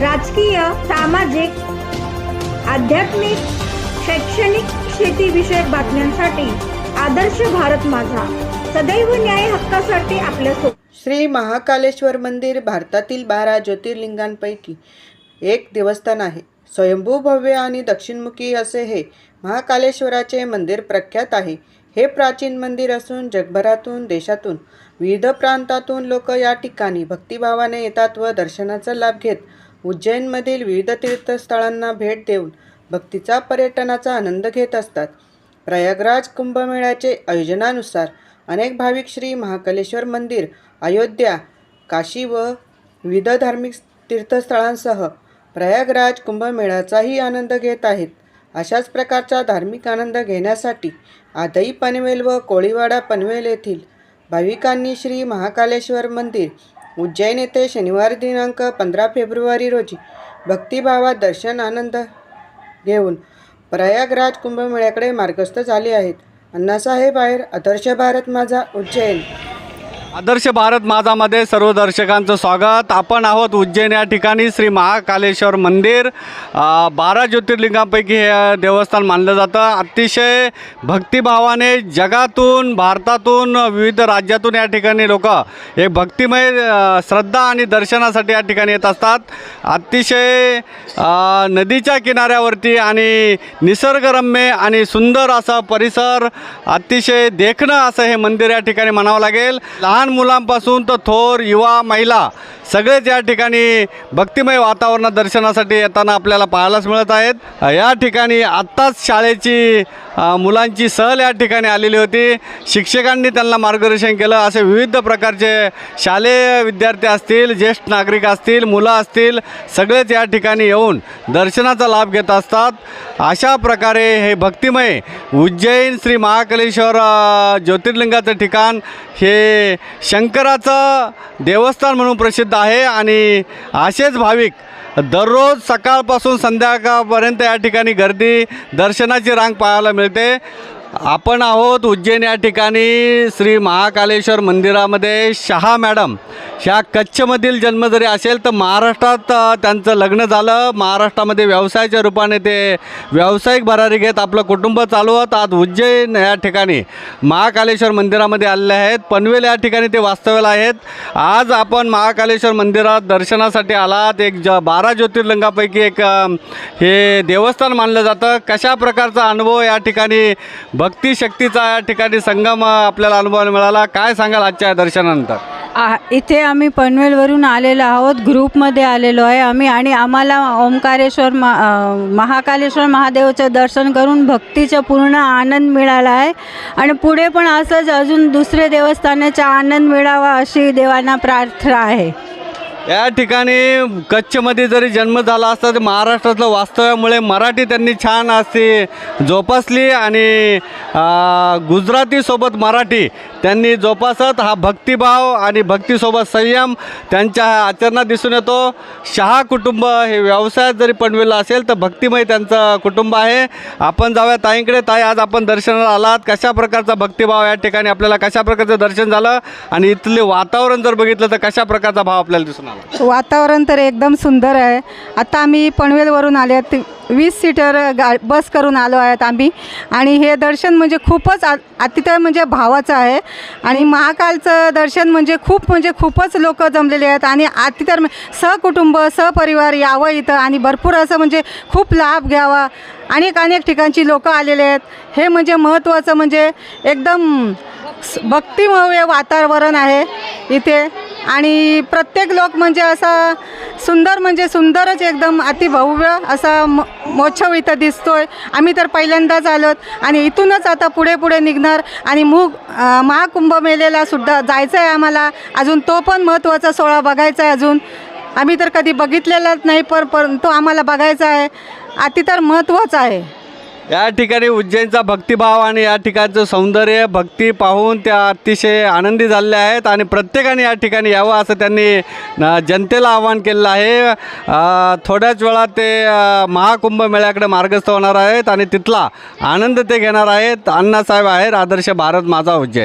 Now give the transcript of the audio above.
राजकीय सामाजिक आध्यात्मिक शैक्षणिक शेतीविषयक बातम्यांसाठी आदर्श भारत माझा. सदैव न्याय हक्कासाठी आपल्या श्री महाकालेश्वर मंदिर भारतातील बारा ज्योतिर्लिंगांपैकी एक देवस्थान आहे. स्वयंभू भव्य आणि दक्षिणमुखी असे हे महाकालेश्वराचे मंदिर प्रख्यात आहे. हे प्राचीन मंदिर असून जगभरातून देशातून विविध प्रांतातून लोक या ठिकाणी भक्तिभावाने येतात व दर्शनाचा लाभ घेत उज्जैनमधील विविध तीर्थस्थळांना भेट देऊन भक्तीचा पर्यटनाचा आनंद घेत असतात. प्रयागराज कुंभमेळ्याचे आयोजनानुसार अनेक भाविक श्री महाकालेश्वर मंदिर अयोध्या काशी व विविध धार्मिक तीर्थस्थळांसह प्रयागराज कुंभमेळ्याचाही आनंद घेत आहेत. अशाच प्रकारचा धार्मिक आनंद घेण्यासाठी आदई पनवेल व कोळीवाडा पनवेल येथील भाविकांनी श्री महाकालेश्वर मंदिर उज्जैन येथे शनिवार दिनांक पंधरा फेब्रुवारी रोजी भक्तिभावात दर्शन आनंद घेऊन प्रयागराज कुंभमेळ्याकडे मार्गस्थ झाले आहेत. अण्णासाहेब आहेर आदर्श भारत माझा उज्जैन! आदर्श भारत माझामध्ये सर्व दर्शकांचं स्वागत. आपण आहोत उज्जैन या ठिकाणी श्री महाकालेश्वर मंदिर. बारा ज्योतिर्लिंगांपैकी हे देवस्थान मानलं जातं. अतिशय भक्तिभावाने जगातून भारतातून विविध राज्यातून या ठिकाणी लोक हे भक्तिमय श्रद्धा आणि दर्शनासाठी या ठिकाणी येत असतात. अतिशय नदीच्या किनाऱ्यावरती आणि निसर्गरम्य आणि सुंदर असा परिसर अतिशय देखणं असं हे मंदिर या ठिकाणी म्हणावं लागेल. लहान मुलांपासून तर थोर युवा महिला सगळेच या ठिकाणी भक्तिमय वातावरणात दर्शनासाठी येताना आपल्याला पाहायलाच मिळत आहेत. या ठिकाणी आत्ताच शाळेची मुलांची सहल या ठिकाणी आलेली होती. शिक्षकांनी त्यांना मार्गदर्शन केलं. असे विविध प्रकारचे शालेय विद्यार्थी असतील ज्येष्ठ नागरिक असतील मुलं असतील सगळेच या ठिकाणी येऊन दर्शनाचा लाभ घेत असतात. अशा प्रकारे हे भक्तिमय उज्जैन श्री महाकालेश्वर ज्योतिर्लिंगाचं ठिकाण हे शंकराचं देवस्थान म्हणून प्रसिद्ध आहे आणि असेच भाविक दररोज सकाळपासून संध्याकाळपर्यंत या ठिकाणी गर्दी दर्शनाची रांग पाहायला मिळते. आपण आहोत उज्जैन या ठिकाणी श्री महाकालेश्वर मंदिरामध्ये शहा मॅडम ह्या कच्छमधील जन्म जरी असेल तर महाराष्ट्रात त्यांचं लग्न झालं. महाराष्ट्रामध्ये व्यवसायाच्या रूपाने ते व्यावसायिक भरारी घेत आपलं कुटुंब चालवत आज उज्जैन या ठिकाणी महाकालेश्वर मंदिरामध्ये आलेले आहेत. पनवेल या ठिकाणी ते वास्तव्याला आहेत. आज आपण महाकालेश्वर मंदिरात दर्शनासाठी आलात. एक ज बारा ज्योतिर्लिंगापैकी एक हे देवस्थान मानलं जातं. कशा प्रकारचा अनुभव या ठिकाणी भक्ती शक्तीचा या ठिकाणी संगम आपल्याला अनुभवायला मिळाला? काय सांगाल आजच्या दर्शनानंतर? आ- इथे आम्ही पनवेलवरून आलेलो आहोत ग्रुपमध्ये आलेलो आहे आम्ही आणि आम्हाला ओंकारेश्वर मा महाकालेश्वर महादेवाचं दर्शन करून भक्तीचा पूर्ण आनंद मिळाला आहे. आणि पुढे पण असंच अजून दुसरे देवस्थानाचा आनंद मिळावा अशी देवांना प्रार्थना आहे. या ठिकाणी कच्छमध्ये जरी जन्म झाला असता तर महाराष्ट्रातलं वास्तव्यामुळे मराठी त्यांनी छान अशी जोपासली आणि गुजरातीसोबत मराठी त्यांनी जोपासत. हा भक्तिभाव आणि भक्तीसोबत संयम त्यांच्या आचरणात दिसून येतो. शहा कुटुंब हे व्यवसायात जरी पनवेलं असेल तर भक्तिमय त्यांचं कुटुंब आहे. आपण जाऊया ताईंकडे. ताई आज आपण दर्शनाला आलात. कशा प्रकारचा भक्तिभाव या ठिकाणी आपल्याला कशा प्रकारचं दर्शन झालं? आणि इथले वातावरण जर बघितलं तर कशा प्रकारचा भाव आपल्याला दिसून आला? वातावरण तर एकदम सुंदर आहे. आता आम्ही पनवेलवरून आले आहेत. वीस सीटर गा बस करून आलो आहेत आम्ही. आणि हे दर्शन म्हणजे खूपच आ अतिथय म्हणजे भावाचं आहे. आणि महाकालचं दर्शन म्हणजे खूप म्हणजे खूपच लोक जमलेले आहेत. आणि अतितर सहकुटुंब सहपरिवार यावं इथं. आणि भरपूर असं म्हणजे खूप लाभ घ्यावा. अनेक अनेक ठिकाणची लोकं आलेले आहेत. हे म्हणजे महत्त्वाचं म्हणजे एकदम भक्तिमव्य भक्तिमय वातावरण आहे इथे. आणि प्रत्येक लोक म्हणजे असा सुंदर म्हणजे सुंदरच एकदम अतिभव्य असा म मोत्सव इथं दिसतोय. आम्ही तर पहिल्यांदाच आलोत आणि इथूनच आता पुढे पुढे निघणार आणि मूग महाकुंभमेलेला सुद्धा जायचं आहे आम्हाला. अजून तो पण महत्त्वाचा सोहळा बघायचा आहे अजून. आम्ही तर कधी बघितलेलाच नाही पर परंतु आम्हाला बघायचा आहे. अति तर महत्त्वाचा आहे. या ठिकाणी उज्जैनचा भक्तिभाव आणि या ठिकाणचं सौंदर्य भक्ती पाहून त्या अतिशय आनंदी झालेल्या आहेत आणि प्रत्येकाने या ठिकाणी यावं असं त्यांनी जनतेला आवाहन केलेलं आहे. थोड्याच वेळात ते महाकुंभ मेळ्याकडे मार्गस्थ होणार आहेत आणि तिथला आनंद ते घेणार आहेत. अण्णासाहेब आहेत आदर्श भारत माझा उज्जैन.